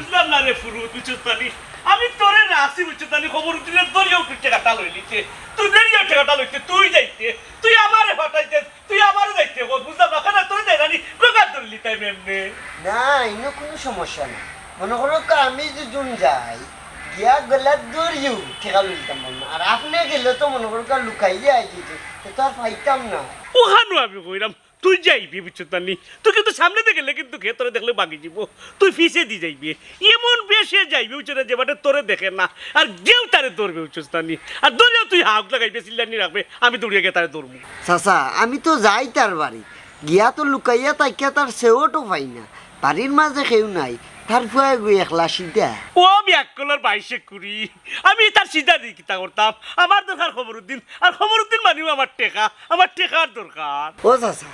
বুঝলাম না রে ফুরু বুঝতানি আমি তোরে রাসি বুঝতানি খবর দিলে তোরিও তুই টাকাটা লই নিতে তুই দেরিও টাকাটা লইতে তুই যাইতে। তুই আমারে ফাটাইতে তুই আমারে যাইতে ও বুঝলাম না কেন তুই যাই রানি প্রকার ধরলি তাই এমনি না ইনো কোনো সমস্যা না মনে করো কা আমি দুজন যাই গিয়া গেলে দৌড়িও ঠেকা লইতাম না আর আপনি গেলে তো মনে করো কা লুকাই যাই দিতে তো আর পাইতাম না। ওখানো আমি কইরাম তুই যাইবি বুঝতানি তুই কিন্তু সামনে থেকে গেলে কিন্তু ঘে তোরে দেখলে বাগি যাব। তুই ফিসে দি যাইবি। এমন বেশে যাইবি উচ্চরে যে বাটে তোরে দেখে না। আর যেও তারে ধরবে উচ্চস্থানি আর দৌড়েও তুই হাঁক লাগাইবে সিল্লানি রাখবে আমি দৌড়িয়ে গিয়ে তারে ধরবো। চাচা আমি তো যাই তার বাড়ি। গিয়া তো লুকাইয়া তাকিয়া তার সেওটো পাই না। বাড়ির মাঝে কেউ নাই। তার ফুয়াই গই একলা সিধা। ও ব্যাককলার বাইশে কুড়ি। আমি তার সিধা দিয়ে কিতা করতাম। আমার দরকার খবরউদ্দিন আর খবরউদ্দিন মানিও আমার টেকা। আমার টেকার দরকার। ও চাচা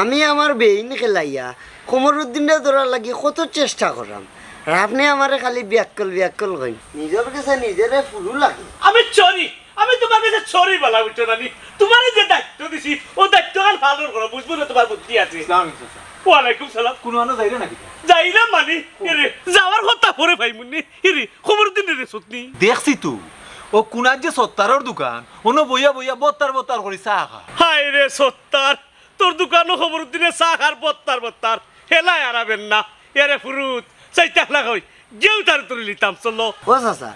আমি আমার বেইন খেলাইয়া কমরুদ্দিনের ধরার লাগি কত চেষ্টা করাম। আর আপনি আমারে খালি ব্যাকল ব্যাকল কই নিজের কাছে নিজেরে ফুলু লাগে। আমি চরি আমি তোমার কাছে চরি বলা বুঝছ না তোমার যে দায়িত্ব দিছি ও দায়িত্ব আর ভালো করো বুঝব না তোমার বুদ্ধি আছে। ওয়ালাইকুম সালাম। কোনো আনো যাইরে নাকি? যাইলাম মানে এরে যাওয়ার কথা পরে ভাই মুন্নি এরে খবরউদ্দিন রে সত্যি দেখছি তো ও কুনার যে সত্তারর দোকান ওনো বইয়া বইয়া বত্তার বত্তার করি চা খা হায় রে সত্তার। তোর দোকানও খবরউদ্দিনে চা খার বত্তার বত্তার। হেলায় আরাবেন না। এরে ফুরুত চাইতে লাগাই যেও তার তুলে লিতাম চলো। ও চাচা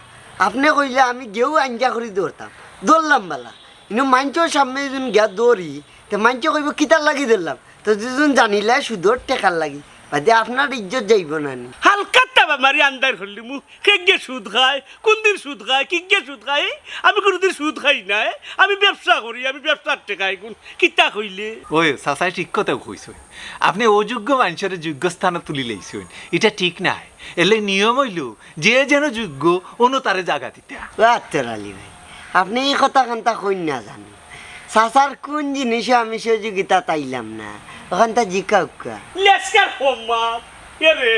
আপনি কইলে আমি গেও আঞ্জা করে দৌড়তাম। দৌড়লাম বেলা। কিন্তু মাঞ্চর সামনে যখন গিয়া দৌড়ি তো মাঞ্চ কইব কিতার লাগি ধরলাম তো দুজন জানিলে সুদর টেকার লাগি। বাদে আপনার ইজ্জত যাইব নি। হালকা তাবা মারি আন্দার হল্লি মু। কেগে সুদ খায় কোন দিন সুদ খায় কিগে সুদ খায়? আমি কোনোদিন সুদ খাই না আমি ব্যবসা করি আমি ব্যবসার টেকাই কোন। কিতা কইলে? ওই চাচাই ঠিক কথা কইছ আপনি অযোগ্য মানুষের যোগ্য স্থানে তুলি লাইছেন এটা ঠিক নাই। এলে নিয়ম হইল যে যেন যোগ্য অনু তারে জাগা দিতে। আত্মর আলী ভাই আপনি এই কথা কান্তা কই না জানেন চাচার কোন জিনিসে আমি সহযোগিতা তাইলাম না ওখান তা জিকা উকা। লেসকার হোম্মা এরে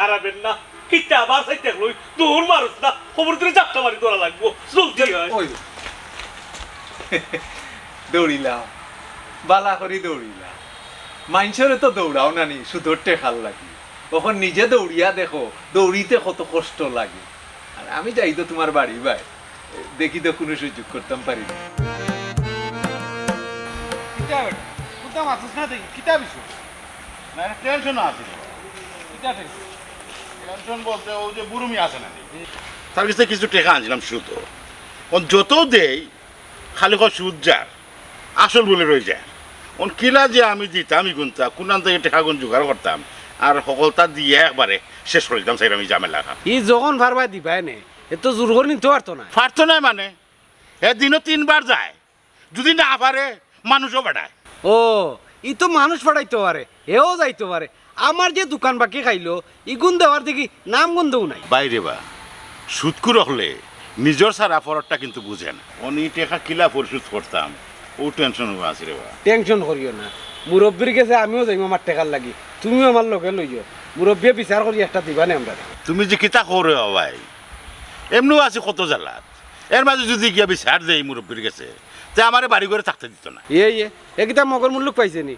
হারাবেন না। কিতা আবার লই মারুস না। খবর দিলে চাপটা মারি তোরা লাগবো। জলদি ওই দৌড়িলাম। বালা করি দৌড়িলাম। মানুষের তো দৌড়াও নানি শুধু টেকাল লাগি। তখন নিজে দৌড়িয়া দেখো দৌড়িতে কত কষ্ট লাগে। আর আমি যাই তো তোমার বাড়ি ভাই। দেখি তো কোনো সুযোগ করতাম পারি না। কিতাব কোথাও না দেখি? কিতাব টেনশন আছে। কিতাব বলতে ও যে বুরুমি আছে না তার কাছে কিছু টাকা আনছিলাম সুদ। ও যত দেই খালি কয় সুদ যার আসল বলে রয়ে যায়। ওন কিলা যে আমি দিতাম আমি গুনতাম কোনান থেকে টাকা গুন জোগাড় করতাম আর সকলটা দিয়ে একবারে শেষ করে দিতাম সেই আমি জামেলা ই যখন ফারবা দিবাই নে? এত জোর করে নিতে পারতো না। পারতো না মানে? এ দিনও তিনবার যায় যদি না পারে মানুষও বাড়ায়। ও ই তো মানুষ ফাটাইতে পারে এও যাইতে পারে। আমার যে দোকান বাকি খাইলো ইগুন দেওয়ার দেখি নাম গন্ধও নাই। বাইরে বা সুদকুর হলে নিজের সারা ফরতটা কিন্তু বুঝে না। অনি টাকা কিলা পরিশোধ করতাম ও টেনশন আছে রে বা। টেনশন করিও না। মুরব্বীর কাছে আমিও যাইম আমার টেকার লাগি। তুমিও আমার লগে লইও। মুরব্বীয়ে বিচার করি একটা দিবা নে আমরা। তুমি যে কিতা করে ভাই এমনিও আছে কত জ্বালাত। এর মাঝে যদি গিয়া বিচার দেয় মুরব্বীর কাছে তে আমারে বাড়ি করে থাকতে দিত না। ইয়ে এ একদম মগর মুল্লুক পাইছে নি?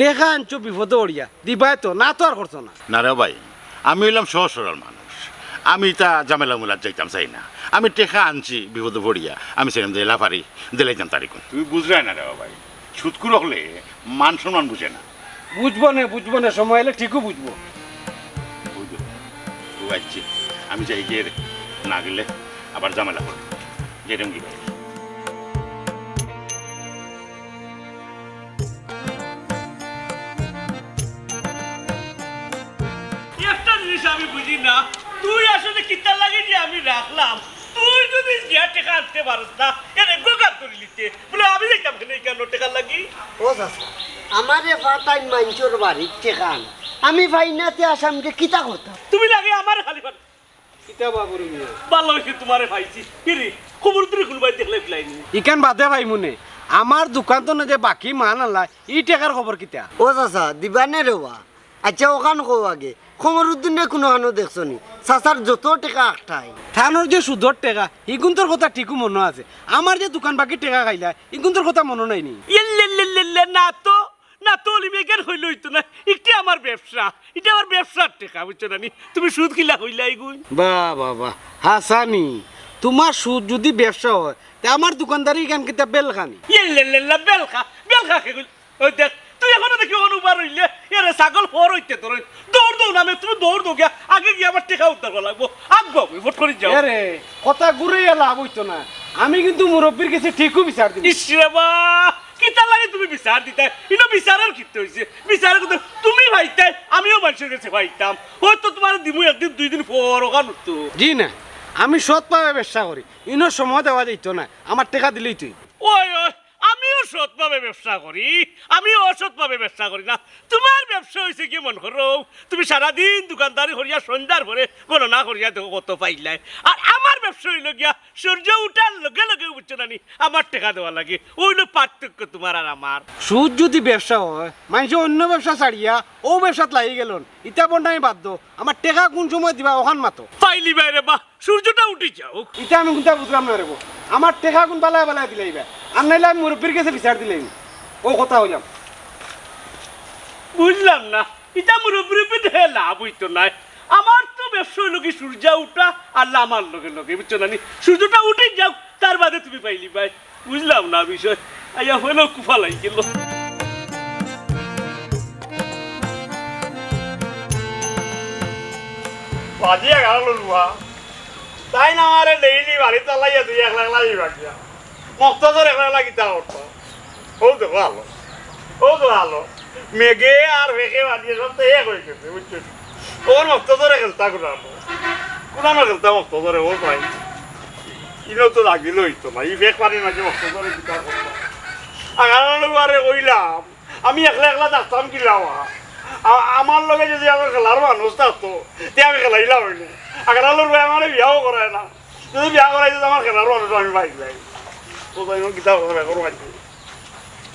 টেকা আনছো বিপদে ওড়িয়া। দিবাই তো না তো আর করছ না। না রে ভাই আমি হইলাম সহজ সরল মানুষ। আমি তা জামেলা মুলার যাইতাম চাই না। আমি টেকা আনছি বিপদে পড়িয়া। আমি সেরকম দিলা পারি দিলাইতাম তারিখ। তুমি বুঝলে না রে ভাই সুদকুর হলে মান সম্মান বুঝে না। বুঝব না বুঝব না সময় এলে ঠিকও বুঝব। ও আচ্ছা আমি যাই গিয়ে। না গেলে আবার জামেলা করব। যেরকম কি ভাই বুঝি না। তুই আসলে কিতা লাগে যে আমি রাখলাম। তুই যদি জিয়া টেকা আনতে পারস না এর গোগার করে নিতে বলে আমি যাইতাম কেন এই কেন টেকা লাগি? ও চাচা আমারে ফাটাই মাঞ্চর বাড়ির টেকান আমি ভাই নাতে আসামকে কিতা করতাম? তুমি লাগে আমার খালি পার কিতা বাবুর মিয়া? ভালো হয়েছে তোমারে ভাইছি। কিরে খবর তুলে খুলবাই দেখলে ফেলাইনি। ইকান বাদে ভাই মনে আমার দোকান তো না যে বাকি মান আনলা ই টেকার খবর কিতা? ও চাচা দিবানে রেওয়া আচ্ছা ওখান কো আগে। কমরুদ্দিনে কোনো হানো দেখছ নি? চাচার যত টেকা একটাই থানোর যে সুদর টেকা ইগুন তোর কথা ঠিকও মনে আছে। আমার যে দোকান বাকি টেকা খাইলা ইগুন তোর কথা মনে নাই নি? ইল্লে না তো না তোলি মেঘের হইল হইতো না। একটি আমার ব্যবসা এটা আমার ব্যবসার টেকা বুঝছ না নি? তুমি সুদ কিলা হইলা এগুন বাহ বাহ বাহ হাসানি তোমার সুদ যদি ব্যবসা হয় তে আমার দোকানদারি কেন কিতা বেলখানি? ইয়েল্লেল্লেল্লা বেলখা বেলখা খেগুল ওই দেখ তুই এখনও দেখি অনুবার হইলে? এরে ছাগল ফর হইতে তোর দৌড় দৌড় নামে তুমি দৌড় দৌড় গিয়া আগে গিয়ে আমার টেকা উদ্ধার করা লাগবো। আগবো ভোট করে যাও। আরে কথা ঘুরে লাভ হইতো না। আমি কিন্তু মুরব্বীর কাছে ঠিকও বিচার দিই ইসরে বা কিতা লাগে তুমি বিচার দিতে? ইনো বিচারের কিতে হইছে। বিচার করতে তুমি ভাইতে আমিও মানুষের কাছে ভাইতাম। হয়তো তোমার দিমু একদিন দুই দিন পর ওখান তো জি না আমি সৎ পাবে ব্যবসা করি। ইনো সময় দেওয়া যেত না। আমার টাকা দিলেই তুই। ওই ওই সৎভাবে ব্যবসা করি আমিও অসৎভাবে ব্যবসা করি না। তোমার ব্যবসা হয়েছে কি মন করো? তুমি সারাদিন দোকানদারি করিয়া সন্ধ্যার পরে গণনা করিয়া দেখো কত পাইলাই আর আমার ব্যবসা হইল গিয়া সূর্য উঠার লগে লগে বুঝছ না আমার টাকা দেওয়া লাগে। ওইলো পার্থক্য তোমার আর আমার। সুদ যদি ব্যবসা হয় মানুষ অন্য ব্যবসা ছাড়িয়া ও ব্যবসাত লাগি গেল ইটা বন্ধাই বাধ্য। আমার টাকা কোন সময় দিবা ওখান মাতো? পাইলি বাইরে বা সূর্যটা উঠে যাও ইটা আমি কোনটা বুঝলাম না রেবো আমার টাকা কোন বালায় বালায় দিলাইবা আর নাইলে আমি মুরব্বীর কাছে বিচার দিলাই ও কথা হইলাম বুঝলাম না। এটা মুরব্বী দেখে লাভ হইতো নাই। আমার তো ব্যবসা হইল কি সূর্য উঠা আর আমার লগে লগে বুঝছ না নি? সূর্যটা উঠে যাও তার বাদে তুমি পাইলি ভাই বুঝলাম না বিষয়। আইয়া হইলেও কুফা লাই গেল। বাজিয়া গেল রুয়া তাই না আমার ডেইলি বাড়ি চালাইয়া তুই এক লাখ লাগি বাকিয়া মক্ত তোর এক লাখ লাগিতা করতো ও তো ভালো। ও তো ভালো। মেঘে আর মেঘে বানিয়ে সব তো এক হয়ে গেছে বুঝছিস ওর মক্ত ধরে খেলতা কুড়ানো। কুড়ানো খেলতা মক্ত ধরে ওর ভাই। ইনো তো লাগিল হইতো না, ই বেক পানি মাঝে মক্ত ধরে কিতা করতাম আরে কইলাম, আমি একলা একলা থাকতাম কিলাম আমার লগে যদি আমার খেলার মানুষ থাকতো তে আমি খেলাইলাম হইলে আগানোর ভাই আমার বিয়াও করায় না। যদি বিয়া করাই যদি আমার খেলার মানুষ আমি পাই যাই তো তাই কিতা কথা করো পাইছি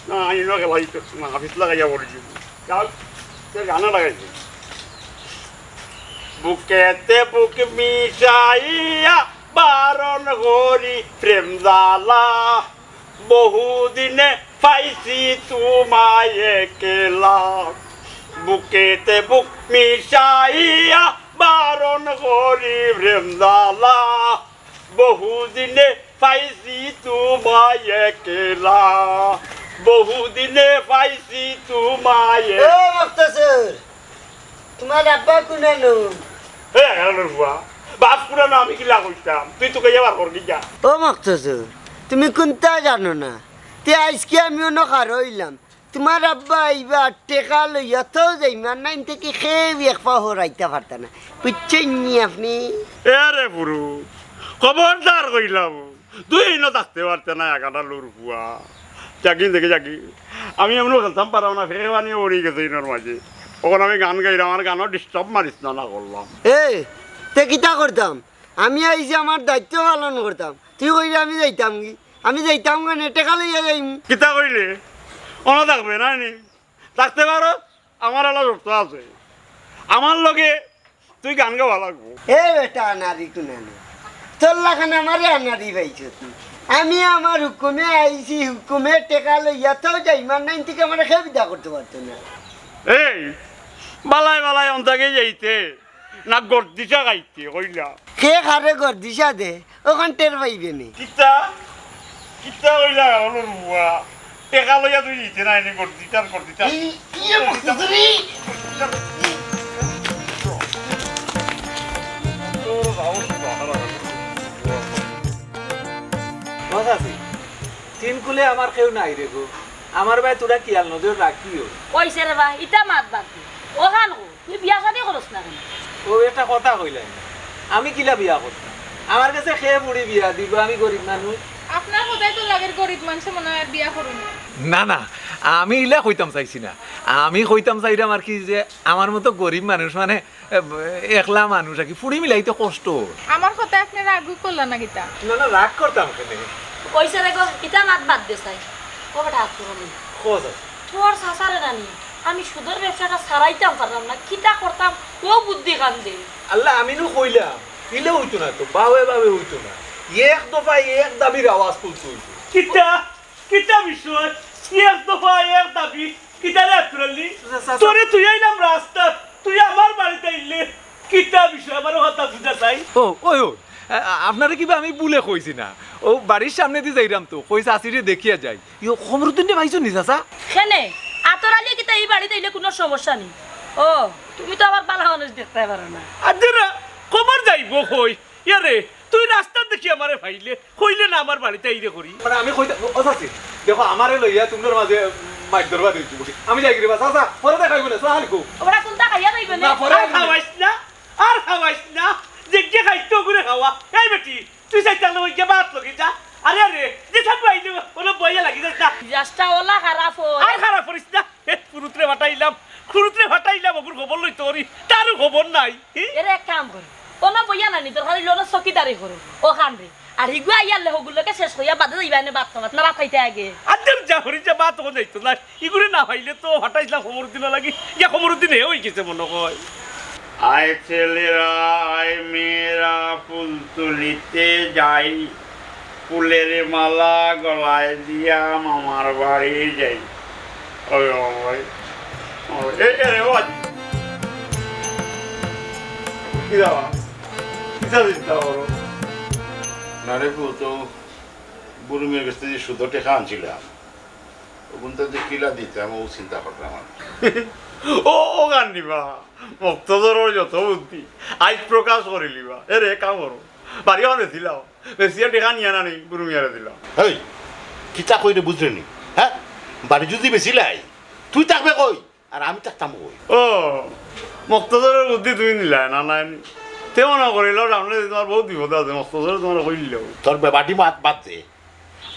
না আমি না খেলাই না হাফিস লাগাইয়া পড়েছি গানা লাগাইছি বুকেতে বুক মিশাইয়া বারণ করি প্রেম জালা। বহুদিনে পাইছি তোমায় একলা। বুকেতে বুক মিশাইয়া বারণ করি প্রেম জালা বহুদিনে পাইছি তোমায় একলা। বহুদিনে পাইছি তোমায় তোমার আব্বা হ্যাঁ বুয়া বাপ আমি কিলা কইতাম? তুই তো কইয়া বার করবি যা। ও মক্তসর তুমি কোনটা জানো না? তে আজকে আমি অন্য কার হইলাম। তোমার আব্বা আইবা টেকা লইয়া তো যাইমার নাইন থেকে খেয়ে এক পা হরাইতে পারতা না। বুঝছেন নি আপনি? এ রে পুরু খবরদার কইলাম তুই এনে থাকতে পারতে না একাটা লোর বুয়া চাকি দেখে চাকি আমি এমনও খেলতাম পারাও না ফের বানিয়ে পড়ে গেছে ইনোর মাঝে। তখন আমি গান গাইলাম আমার গানও ডিস্টার্ব মারিস না না করলাম। এ তে কিতা করতাম? আমি এই যে আমার দায়িত্ব পালন করতাম। তুই কইলে আমি যাইতাম কি? আমি যাইতাম কেন? টেকা লইয়া যাইম। কিতা কইলে? অন থাকবে না নি? থাকতে পারো আমার আলা শর্ত আছে। আমার লগে তুই গান গাওয়া লাগবো। এ বেটা আনারি কুনানো তোর লাখান আমারে আনারি পাইছ তুই। আমি আমার হুকুমে আইছি হুকুমে টেকা লইয়া তো যাইমার নাইন থেকে আমার খেয়ে বিদা করতে পারতো না। এই বালাই বালাই অন্তাকে যাইতে না গর্দিসা গাইতে কইলা। খে খারে ঘর দিশা দে ওখান টের পাইবে নি। কিতা? কিতা কইলা? হলো রুয়া টেকা লইয়া তুই দিতে নাই নি গর্দিটার গর্দিটা তিন কুলে আমার কেউ নাই রে গো। আমার ভাই তোরা কিয়াল নজর রাখিও? কইছে রে বা ইটা মাত বাদ ও খান তুই বিয়া শাদি করস না কেন? ও একটা কথা কইলাই আমি কিলা বিয়া করতাম? আমার কাছে খেয়ে পড়ি বিয়া দিব আমি গরিব মানুষ। আপনার সদায় তো লাগের গরিব মানুষ মনে হয় বিয়া করুন। না না আমি ইলা কইতাম চাইছি না। আমি কইতাম চাইলাম আর কি যে আমার মতো গরিব মানুষ মানে একলা মানুষ আর কি ফুড়ি মিলাইতে কষ্ট। আমার কথা আপনি রাগু করলেন না গীতা। না না রাগ করতাম কেন? কইছে রে গো ইটা মাত বাদ দে চাই। ও বেটা হাত করবি খোঁজ তোর সাসারে রানি আমি সুদের ব্যবসাটা সারাইতাম পারলাম না কিটা করতাম ও বুদ্ধি কান দে আল্লাহ আমি নু কইলাম ইলে হইতো না তো বাবে বাবে হইতো না। এক দফা এক দাবির আওয়াজ তুলতে হইতো। কিতা কিতা বিষয় এক দফা এক দাবি? কিতারে আতুরালি চাচা- তোরে তুই আইলাম রাস্তা তুই আমার বাড়িতে আইলে। কিতা বিষয়? আমার হতা বুঝা চাই। ও ওই ও আপনারা কিবা আমি বুলে কইছি না। ও বাড়ির সামনে দিয়ে যাইরাম তো কইছে আসিরে দেখিয়া যাই। ইও খমরুদ্দিন ভাইছো নি চাচা? সেনে আতরালি কিতা এই বাড়িতে এলে কোনো সমস্যা নেই। ও তুমি তো আবার বালা মানুষ দেখতে পারো না। আজরা কমার যাইব কই? ইয়ারে তুই রাস্তা দেখি আমারে ভাইলে কইলে না আমার বাড়িতে আইরে করি। মানে আমি কইতে ও চাচি দেখো আমারে লইয়া তোমার মাঝে মাইক দরবার দিচ্ছি বসি। আমি যাই গিরি চাচা পরে দেখাইব না সালাম আলাইকুম। ওরা কোনটা খাইয়া যাইবে না? না পরে আর খাওয়াইস না আর খাওয়াইস না যে যে খাইতো করে খাওয়া। এই বেটি তুই চাইতে ওই যে বাত লগি যা। আরে আরে যে থাকব আইলে ওরা বইয়া লাগি যাস না। জাস্টটা ওলা খারাপ হয় আর খারাপ করিস না। এ ফুরুতরে ফাটাইলাম ফুরুতরে ফাটাইলাম ওগুর খবর লই তোরই তারও খবর নাই। হি? এর এক কাম করে। কোনো বইয়া নানি তোর খালি লোনা চকিদারি করো ও খান রে আর হিগুয়া ইয়ার লে হগুলোকে শেষ করিয়া বাদে যাইবা নে বাত খাবাত না বাত খাইতে আগে আদের যা হরি যা বাত হো যাইতো না ইগুরে না হইলে তো হটাইছিলাম খবরুদ্দিন লাগি ইয়া খবরুদ্দিন হে হই গেছে মনে হয় আয় ছেলেরা আয় মেয়েরা ফুল তুলিতে যাই ফুলের মালা গলায় দিয়া মামার বাড়ি যাই ওই ওই ওই এ এ রে ওই কি দাও কি দাও দিতে বড় না রে বউ, তো বুড়ি মেয়ের কাছ থেকে যে সুতো টেকা আনছিলাম ওগুন তো যে কিলা দিতাম ও চিন্তা করতাম আর ও ও গান নিবা ভক্তদের যত বুদ্ধি আজ প্রকাশ করিলিবা এ রে কাম করো বাড়ি বেশি টেকা নিয়ে না নেই বুড়ি মেয়ারে দিলাম হেই কিতা কই রে বুঝলি নি হ্যাঁ বাড়ি যদি বেশি লাই তুই থাকবে কই আর আমি থাকতাম কই ও মক্তজরের বুদ্ধি তুমি নিলা না নাই তেমন করিল সামনে তোমার বহুত বিপদ আছে মক্তজরে তোমার কইল তোর ব্যাপারটি বাদ বাদ দে।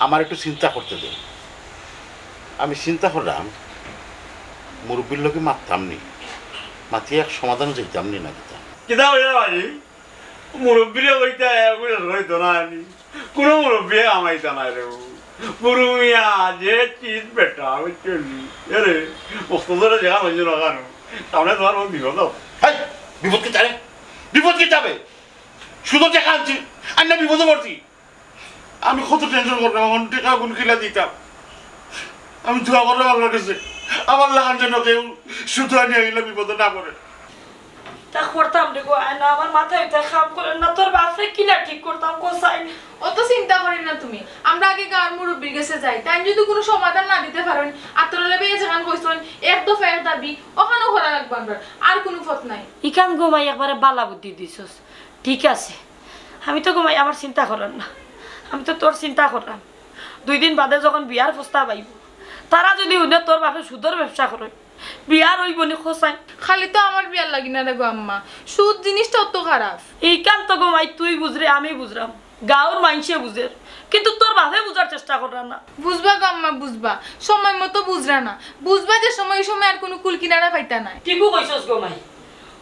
আমার একটু চিন্তা করতে দে। আমি চিন্তা করলাম মুরব্বীর লোকে মারতাম নি। মাতি এক সমাধান চাইতাম নি না কিতা। কিতা হইলে বাজি মুরব্বীরে কইতা হইতো না আনি কোনো মুরব্বী আমাইতা না রে পুরু মিয়া যে চিজ বেটা আমি চলি এরে মক্তজরে যেখানে হইল না কেন? সামনে তোমার বহুত বিপদ বিপদ কি যাবে বিপদ কি যাবে? শুধু টাকা আনছি। আর না বিপদে পড়ছি। আমি কত টেনশন করতাম এখন টাকা গুন কিলা দিতাম। আমি ধোয়া করলে আল্লাহর কাছে আমার লাগান জন্য কেউ শুধু আনিয়ে গেলে বিপদে না পড়ে। তা করতাম রে গো আয় না আমার মাথায় উঠে কাম করে না তোর বাপরে কিলা ঠিক করতাম কোসাই অত চিন্তা করি না তুমি আমরা আগে গাঁর মুরব্বীর কাছে যাই তাই যদি কোনো সমাধান না দিতে পারেন আতরলে বেয়ে যেখান কইছেন এক দফা এক দাবি ওখানেও করা লাগবে আমরা আর কোনো পথ নাই। ইকান গোমাই একবারে বালা বুদ্ধি দিছস ঠিক আছে। আমি তো গোমাই আমার চিন্তা করার না আমি তো তোর চিন্তা করলাম দুই দিন বাদে যখন বিয়ার প্রস্তাব আইব তারা যদি উনে তোর বাপে সুদর ব্যবসা করে বিয়ার হইব নি খোসাই খালি তো আমার বিয়ার লাগি না দেখো আম্মা। সুদ জিনিসটা অত খারাপ। এই কাম তো গোমাই তুই বুঝরে আমি বুঝরাম। গাঁর মানুষে বুঝের কিন্তু তোর বাপে বুঝার চেষ্টা করার না। বুঝবা গো আম্মা বুঝবা। সময় মতো বুঝরা না। বুঝবা যে সময় সময় আর কোনো কুল কিনারা পাইতা নাই। ঠিকও কইছস গোমাই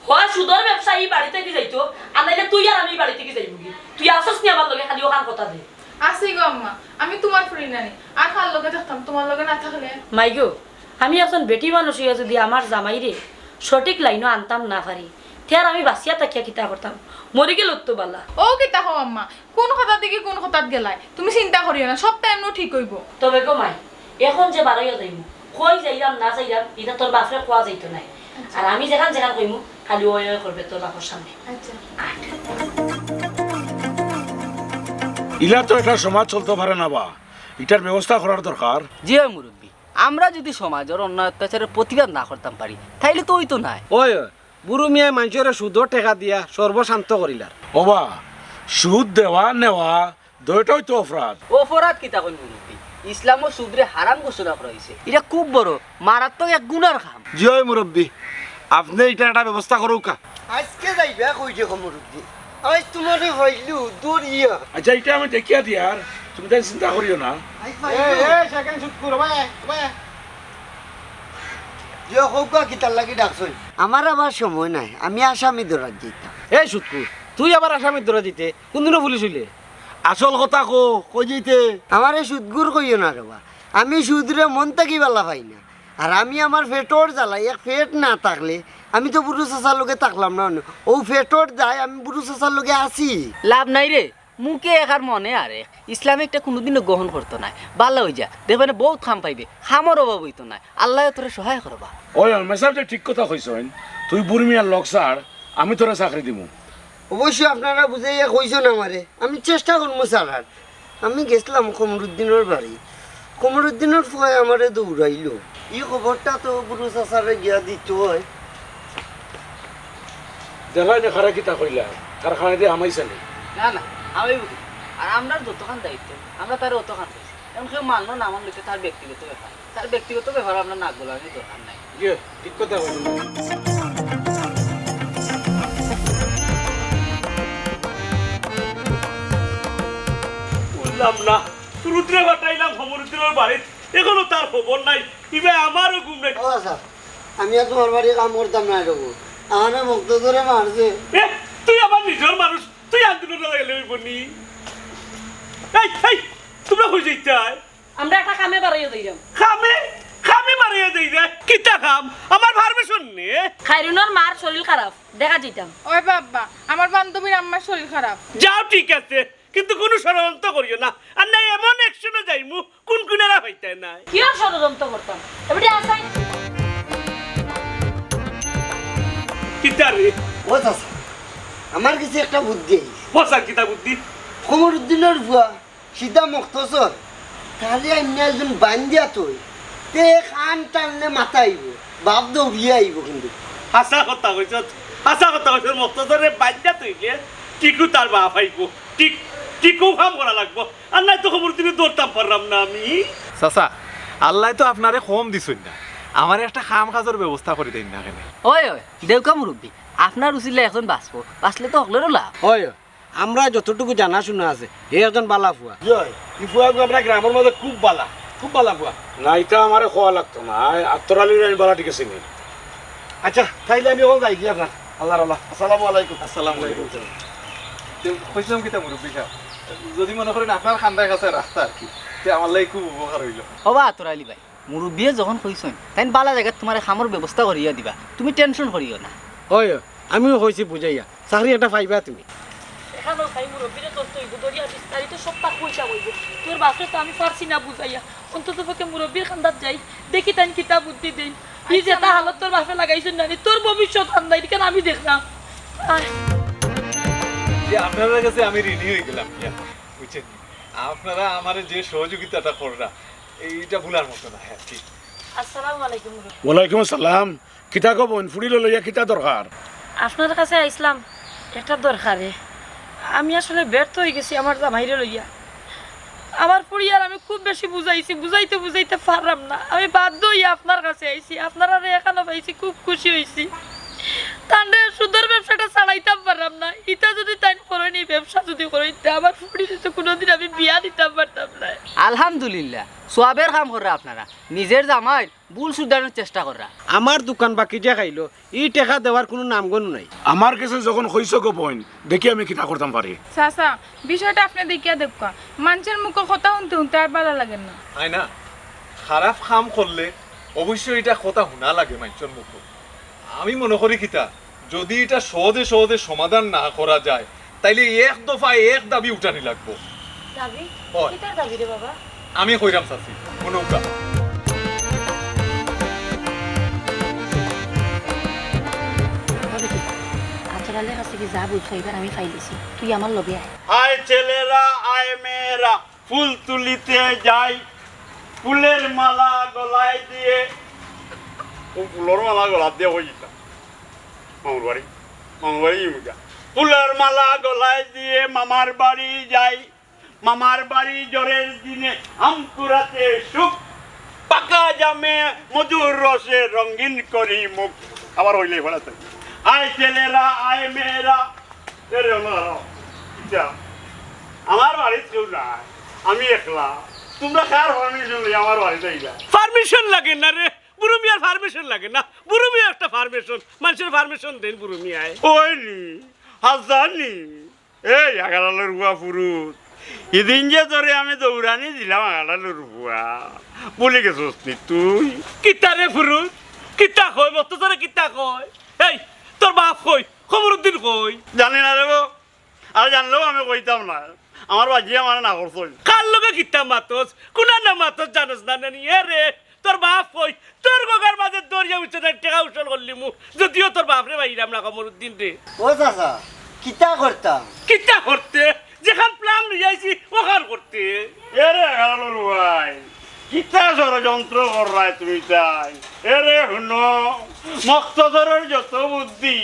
হয় সুদর ব্যবসা এই বাড়ি থেকে যাইতো? আর নাইলে তুই আর আমি বাড়ি থেকে যাইব তুই আসস নি আমার লগে খালি ওখান কথা দে। আসি গো আম্মা আমি তোমার ফ্রি নানি আর কার লগে থাকতাম? তোমার লগে না থাকলে? মাইগো আমি একজন বেটি মানুষ হইয়া যদি আমার জামাইরে সঠিক লাইনও আনতাম না পারি তেয়ার আমি বাঁচিয়া তাকিয়া কিতা করতাম মরি গেল তো বালা। ও কিতা হো আম্মা কোন কথা থেকে কোন কথাত গেলাই তুমি চিন্তা করিও না সব টাইম ঠিক হইব। তবে গো মাই এখন যে বারইয়া যাইমু কই যাইরাম না যাইরাম এটা তোর বাপরে কোয়া যাইতো নাই। আর আমি যেখান যেখান কইমু খালি ওই ওই করবে তোর বাপর সামনে। আচ্ছা। ইলা তো একটা সমাজ চলতে পারে না বা এটার ব্যবস্থা করার দরকার জি মুরব্বী আমরা যদি সমাজের অন্য অত্যাচারের প্রতিবাদ না করতাম পারি তাইলে তো ওই তো নাই। ওই ওই বুড়ো মিয়া মানুষের সুদর টেকা দিয়া সর্বশান্ত করিলার। ওবা সুদ দেওয়া নেওয়া দুইটাই তো অপরাধ। অপরাধ কিতা কই মুরব্বী ইসলাম ও সুদরে হারাম ঘোষণা করা হয়েছে এটা খুব বড় মারাত্মক এক গুনার খাম জয় মুরব্বী আপনি এটা একটা ব্যবস্থা করুকা আজকে যাইবা কই যে খমরুদ্দি আজ তোমার হইলু দূর ইয়া। আচ্ছা এটা আমি দেখিয়া দিয়ার। তুমি তাই চিন্তা করিও না। আমার আবার সময় নাই আমি আসামি দৌড়াত যেতাম এই সুতকু তুই আবার আসামির ধরে দিতে কোনদিনও পুলিশ হইলে? আসল কথা কো কই যেতে আমার সুদগুর কইও না রেবা আমি সুদরে মন থাকি বেলা পাই না। আর আমি আমার ফেটর জ্বালাই এক ফেট না থাকলে আমি তো বুড়ো চাচার লোকে থাকলাম না। ও ফেটর যায় আমি বুড়ো চাচার লোকে আছি। লাভ নাই রে। মুখে এক আর মনে আরে ইসলামিকটা কোনোদিনও গ্রহণ করতো না ভালো হয়ে যা। দেখবেন বহুত খাম পাইবে। খামর অভাব হইতো না আল্লাহ তোরে সহায় করবা। ওই মেসাব যে ঠিক কথা কইছেন তুই বুড়মিয়ার লগ সার আমি তোরা চাকরি দিমু। অবশ্যই আপনারা বুঝাইয়া কইছেন আমারে। আমি চেষ্টা করব স্যার আমি গেছিলাম কমরুদ্দিনের বাড়ি। কমরুদ্দিনের ফুয়াই আমারে দৌড়াইলো। এই খবরটা তো গুরু চাচারে গিয়া দিত হয়। দেখাই যে খারা কিতা কইলা। কারখানা দিয়ে আমাইছে নি। না না। আমি বুঝি। আর আমরা যতখান দায়িত্ব আমরা তার অতখান দিয়েছি এখন কেউ মানলো না এটা তার ব্যক্তিগত ব্যাপার। তার ব্যক্তিগত ব্যাপার আমরা নাক দরকার নাই। ইয়ে ঠিক কথা বললাম না রুদ্রে বাটাইলাম সমরুদ্দিনের বাড়িত এখনও তার খবর নাই। ইবে আমারও ঘুম নাই ও আমি আর তোমার বাড়ি কাম করতাম না এরকম আমার মুক্ত ধরে মারছে। এ, তুই আমার নিজের মানুষ। তুই আন্দোলন লাগাইলে হইব নি এই এই তোমরা হয়ে যাইতে আমরা একটা কামে বাড়াইয়া দিলাম খামে খামে মারিয়ে দেই রে? কিতা খাম আমার পারমিশন নে? খাইরুনের মার শরীর খারাপ দেখা যেতাম ওই বাবা আমার বান্ধবীর আম্মার শরীর খারাপ। যাও ঠিক আছে কিন্তু কোনো ষড়যন্ত্র করিও না। আর নাই এমন একশনে যাইমু কোন কোনেরা হইতে নাই। কি আর ষড়যন্ত্র করতাম? এবারে আসাই। কিতা রে? ও চাচা আমার কাছে একটা বুদ্ধি ফসার কিতা বুদ্ধি? কমরুদ্দিনের ভুয়া সিধা মুক্তসর। তাহলে অন্য একজন বান্ধিয়া তুই তে খান টানলে মাথা আইব বাপ দৌড়িয়ে আইব কিন্তু। হাসা কথা কইছ হাসা কথা কইছ মক্তজরে বাজ্যা তুইলে টিকু তার বাপ আইব? টিক টিকু কাম করা লাগবো? আর নাই তো খবর দিনে দৌড়তাম পারলাম না আমি। চাচা আল্লাহ তো আপনারে কম দিছুন না। আমার একটা খাম খাজর ব্যবস্থা করে দিন না কেন? ওই ওই দেউকা মুরব্বী আপনার উচিলে এখন বাঁচবো বাঁচলে তো হকলেরও লাভ। ওই, আমরা যতটুকু জানা শোনা আছে এই একজন বালা ফুয়া। এই ফুয়াকে আমরা গ্রামের মধ্যে খুব বালা খুব বালা ফুয়া। না এটা আমারে খোয়া লাগতো না আত্মরালির আমি বালা ঠিক আছে নি আচ্ছা তাইলে আমি ওখানে যাই কি আপনার। আল্লাহ আল্লাহ। আসসালামু আলাইকুম। আসসালামু আলাইকুম। কইছিলাম কিতা মুরব্বী সাহেব যদি মনে করেন আপনার খান্দার কাছে রাস্তা আর কি তে আমার লাগে খুব উপকার হইল। হবা আতরালি ভাই মুরব্বীয়ে যখন কইছেন তাই বালা জায়গাত তোমার খামর ব্যবস্থা করিয়া দিবা। তুমি টেনশন করিও না। ওই ওই, আমিও কইছি বুঝাইয়া চাকরি একটা পাইবা তুমি। এখানেও খাই মুরব্বীরে তোর তৈব দরিয়া বিস্তারিত সব তাক পয়সা হইব। তোর বাপরে তো আমি পারছি না বুঝাইয়া অন্তত পক্ষে মুরব্বীর খান্দাত যাই দেখি তাই কিতা বুদ্ধি দেই। ই যেটা হালত তোর বাপে লাগাইছেন না তোর ভবিষ্যৎ আন্দাই কেন আমি দেখলাম। আপনাদের কাছে আমি ঋণী হয়ে গেলাম বুঝছেন? আপনারা আমার যে সহযোগিতাটা কররা এইটা ভুলার মতো না আর কি আসসালামু আলাইকুম মুরব্বী ওয়ালাইকুম আসসালাম। কিতা কবন ফুড়ি লইয়া কিতা দরকার আপনার কাছে আইসলাম একটা দরকারে আমি আসলে ব্যর্থ হয়ে গেছি আমার জামাইরে লইয়া। আমার পরিবার আমি খুব বেশি বুঝাইছি বুঝাইতে বুঝাইতে পারলাম না। আমি বাধ্য হইয়া আপনার কাছে আইছি আপনারা এখানে পাইছি খুব খুশি হয়েছি তান্ডে সুদের ব্যবসাটা চালাইতাম পারলাম না। ইটা যদি তাই করেনি ব্যবসা যদি করিতে আমার পরিবার তো কোনোদিন আমি বিয়া দিতাম পারতাম না। আলহামদুলিল্লাহ সোয়াবের কাম কররা আপনারা। নিজের জামাই ভুল শুধানোর চেষ্টা কররা আমার দোকান বাকি যে খাইলো ই টেকা দেওয়ার কোনো নামগণ নাই। আমার কাছে যখন হইছ গো বোন দেখি আমি কিতা করতাম পারি। চাচা বিষয়টা আপনি দেখিয়া দেখা মানুষের মুখে কথা শুনতে শুনতে আর ভালো লাগে না। তাই না খারাপ কাম করলে অবশ্যই এটা কথা শোনা লাগে মানুষের মুখ। আমি মনে করি কিতা যদি এটা সহজে সহজে সমাধান না করা যায় তাইলে এক দফায় এক দাবি উঠানি লাগবো। দাবি। কিতার দাবি রে বাবা? আমি কইরাম চাচ্ছি মনৌকা আচরালের কাছে কি? যা বুঝছ এবার আমি ফাইলিছি তুই আমার লগে আয়। আয় ছেলেরা আয় মেয়েরা ফুল তুলিতে যাই ফুলের মালা গলায় দিয়ে ও ফুলের মালা গলা দিয়ে মামুর বাড়ি মামুর ফুলের মালা গলায় দিয়ে মামার বাড়ি যাই, মামার বাড়ি জ্বরের দিনে আম সুখ, পাকা জামে মধুর রসে রঙিন করি মুখ। আবার হইলে ফেলাতে আয় ছেলেরা, আয় মেয়েরা আমার বাড়ি কেউ নাই, আমি একলা। তোমরা কার পারমিশন আমার বাড়িতে পারমিশন লাগে না রে। বুড়ো মিয়ার পারমিশন লাগে না বুড়ো মিয়া একটা পারমিশন মানুষের পারমিশন দেন বুড়ো মিয়ায় ওই নি হাজানি এই আগালালের বুয়া পুরুত এদিন যে ধরে আমি দৌড়ানি দিলাম আগালালের বুয়া বলে গেছিস নি তুই? কিতা রে ফুরুত? কিতা কই মত তোরে কিতা কয়? এই তোর বাপ কই? খবর কই? জানি না রে গো আর জানলেও আমি কইতাম না। আমার বাজি আমার না করছই কার লগে কিতা মাতস? কোনা না মাতস? জানোস না এ রে তোর বাপ কই? তোর গগার মাঝে দরিয়া উঠছে না টেকা উঠল করলি মু। যদিও তোর বাপরে বাইরাম না কমরুদ্দিন রে। ও চাচা কিতা করতাম কিতা করতে? যেখান প্ল্যান আইছি ওখান করতে। এরে হালালুর ভাই কিতা ষড়যন্ত্র করায় তুমি তাই? এরে শুন মক্তদরের যত বুদ্ধি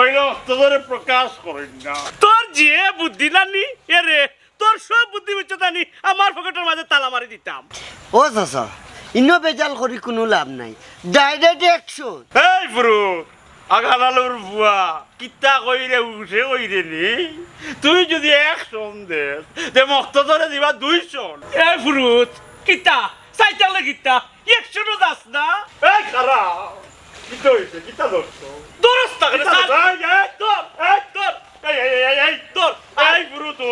ওইলে মক্তদরে প্রকাশ করেন না। তোর যে বুদ্ধি নানি এ রে তোর সব বুদ্ধি জানি আমার পকেটের মাঝে তালা মারি দিতাম। ও চাচা ইনো বেজাল করি কোনো লাভ নাই। ডাইরেক্ট অ্যাকশন এই ফুরুত আগালালুর বুয়া কিতা কইরে উঠে কইরে নি? তুই যদি এক সন দেস তে মক্তদরে দিবা দুই সন এ ফুরুত কিতা? সাইকেলে কিতা? একশোটো যাস না? এই খারাপ। কিতা হইছে? কিতা ধরছো? দরস থাকে কিতা এই, এই, তোর, এই, তোর, এই এই এই এই তোর এই গুরু তো।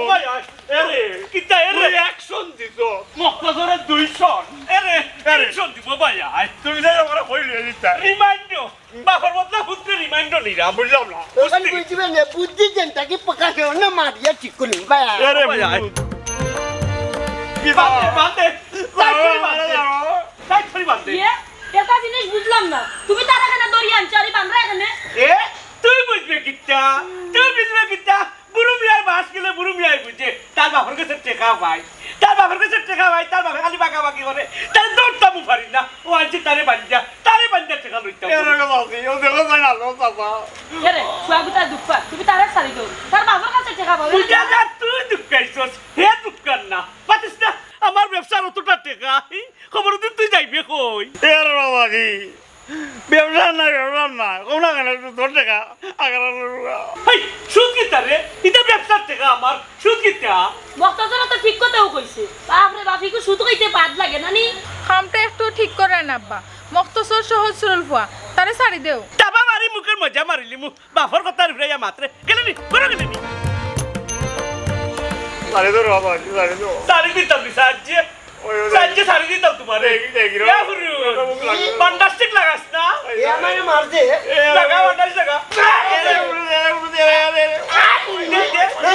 এরে কিতা এরে অ্যাকশন দিছ। মক্কাজরে 200 এরে অ্যাকশন দিব ভাই আই না আমার কইলে দিতা রিমাইন্ড বাপর বদলা পুত্র রিমাইন্ড নিরা বুঝলাম না। ওখানে বুঝবে না বুদ্ধি জনতা কি পকাশে না মারিয়া চিকুলি ভাই। এরে ভাই কি বাতে বাতে সাইকেল মারা দাও সাইকেল বাতে এটা জিনিস বুঝলাম না। তুমি তার এখানে দড়ি আনছো আর বান্দরা এখানে। এ? তুই বুঝবে কিতা? তুই বুঝবে কিতা? বুড়ো মিয়ার বাস গেলে বুড়ো মিয়াই বুঝে। তার বাপের কাছে টেকা পাই তার বাপের কাছে টেকা পাই তার বাপে খালি বাঁকা বাকি করে। তার দৌড়তামু পারি না। ও আনছে তারে বান্ধা তারে বান্ধা টেকা লইতাম এরে কথা আছে, ও দেখো যায় না, লো চাচা। এরে সুয়াগুতা দুঃখ তুমি তারে ছাড়ি দাও। তার বাবার কাছে টেকা পাবে তুই দুঃখাইছস। হে দুঃখান না। পাতিস না আমার ব্যবসার অতটা টেকা। খবর দিন তুই যাইবে কই? এর বাবা কি? ব্যবসা নাই ব্যবসা না কম না কেন তোর টাকা আগার সুদ কিতা রে এটা ব্যবসার টেকা আমার সুদ কিতা বক্তাজরা তো ঠিক কথাও কইছে বাপরে বাপিকে কইতে বাদ লাগে না নি খামটা একটু ঠিক করে আব্বা মক্তসর সহজ সরল ফুয়া তারে ছাড়ি দেও টাবা মারি মুখের মজা মারিলি মু বাপর কথা রিফ্রাইয়া মাত্রে গেলে নি করে গেলে নি বাবা সাড়ে তো সারি দিতাম নি সাহায্য সাহায্য সারি দিতাম তোমারে। এ হুরু, বান্ডাস্টিক লাগাস না এ আমারে লাগা বান্ডাস্টিক লাগা দে, দে।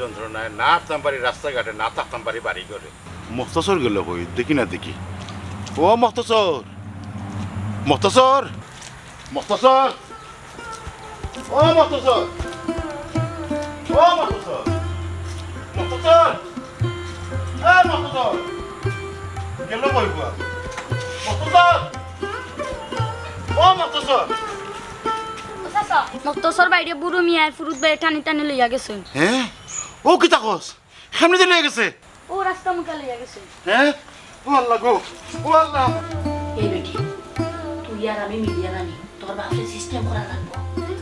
যন্ত্রণায় না থাকতাম পারি রাস্তাঘাটে না থাকতাম পারি বাড়ি করে মস্তসর গেল কই দেখি না দেখি ও মস্তসর মস্তসর মস্তসর ও মস্তসর ও মস্তসর মস্তসর এ মস্তসর গেল কই বুয়া মস্তসর ও মস্তসর মক্তসর বাইরে বুড়ো মিয়ায় ফুরুত বাইরে টানি টানি লইয়া গেছে। হ্যাঁ? ও কি তাকস? সামনে দিয়ে লেগে গেছে? ও রাস্তা মুখে লইয়া গেছে। হ্যাঁ? ও আল্লাহ গো ও আল্লাহ এই বেটি তুই আর আমি মিলিয়া নানি তোর বাপরে সিস্টেম করা লাগবো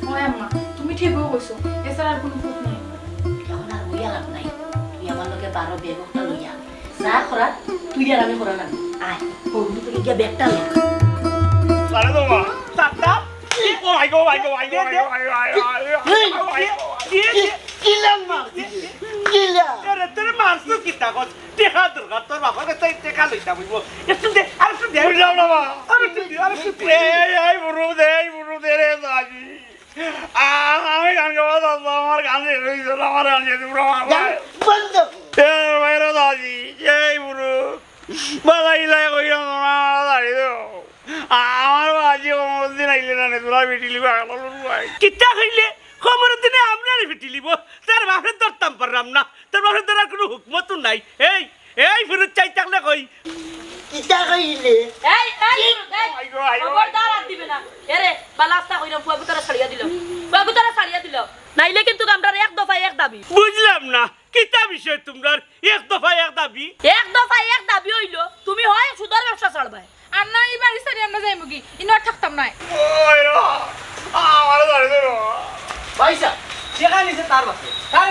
ওই আম্মা তুমি ঠিকও কইছো এছাড়া আর কোনো পথ নাই এখন আর হইয়া লাভ নাই তুই আমার লগে বারো বেগটা লইয়া যা করা তুই আর আমি করা লাগবো আয় বন্ধু থেকে গিয়া ব্যাগটা লইয়া সাড়ে তো মা সাতটা ও আই গো আই গো আই গো আই গো আই গো আই গো আই গো আই গো দিয়ে দিয়ে কিলাম মারছে কিলা তোরে তোরে মারছো কিতা কস? টেকা দরকার তোর বাবার কাছে টেকা লইতাম হইব। একটু দে আর একটু দে বুঝলাম না মা আর একটু দে আর একটু দে। এই এই দে এই বুড়ো দে রে সাজি আমি গান গাওয়া দাদা আমার গান আমার গান শেষ বুড়ো আমার বন্ধ এ বাইরে সাজি এই বুড়ো। বাজাইলাই কইলাম না দাঁড়িয়ে দেবো আমার বাজি দিন আইলে না তোরা বেটিলি বাগাল কিতা হইলে খবর দিনে আমরা ফিটিলিব তার বাপের ধরতাম পারলাম না। তার বাপের ধরার কোনো হুকমত নাই। এই এই ফিরত চাই থাকলে কই? কিতা কইলে? এই এই খবরদার আর দিবে না। এরে বালাস্তা কইরাম ফুয়াগু তারা ছাড়িয়া দিল। ফুয়াগু তারা ছাড়িয়া দিল। নাইলে কিন্তু আমরা এক দফায় এক দাবি। বুঝলাম না কিতা বিষয় তোমরা এক দফা এক দাবি? এক দফায় এক দাবি হইল তুমি হয় সুদর ব্যবসা ছাড়বাই। আর না এই বাড়ি সারি আমরা যাইমু কি? ইনো থাকতাম নাই ওই রে আমার দাঁড়িয়ে দেবো তার বাসে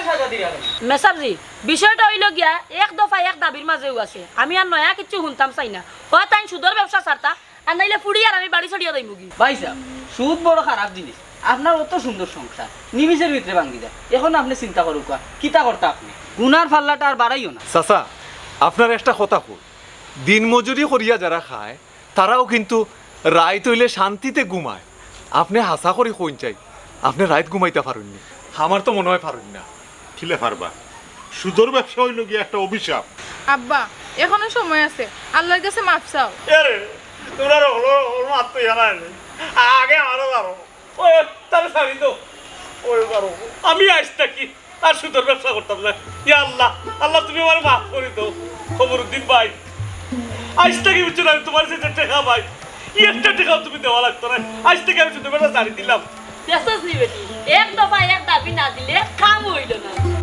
সাজা দিয়া মেসাবজি বিষয়টা হইল গিয়া এক দফা এক দাবির মাঝেও আছে। আমি আর নয়া কিছু শুনতাম চাই না। হয় তাই সুদর ব্যবসা ছাড়তা আর নাইলে ফুড়ি আর আমি বাড়ি ছড়িয়ে দেই মুগি ভাইসা সুদ বড় খারাপ জিনিস। আপনার অত সুন্দর সংসার নিমিষের ভিতরে ভাঙ্গি যায় এখন আপনি চিন্তা করুক কিতা করতে আপনি? গুনার ফাল্লাটা আর বাড়াইও না। চাচা আপনার একটা কথা কই দিন মজুরি করিয়া যারা খায় তারাও কিন্তু রায় তৈলে শান্তিতে ঘুমায়। আপনি হাসা করি কইন চাই। আপনি রাইত ঘুমাইতে পারুন না আমার তো মনে হয় পারেন না। খিলে পারবা। সুদর ব্যবসা হইল গিয়ে একটা অভিশাপ। আব্বা এখনও সময় আছে। আল্লাহর কাছে মাফ চাও। আরে তোমরা হলো হলো আত্ম জানা নেই আগে আরও পারো ওই তাহলে ছাড়ি তো। ওই পারো আমি আজ থাকি। আর সুদর ব্যবসা করতাম না। ইয়া আল্লাহ আল্লাহ তুমি আমার মাফ করে দাও। খবরুদ্দিন ভাই। আজ থেকে বুঝছ না আমি তোমার সাথে টেকা ভাই একটা টেকাও তুমি দেওয়া লাগতো না। আজ থেকে আমি সুদর ব্যবসা ছাড়ি দিলাম। বেটি এক দফা এক দাবি না দিলে কাম হইল না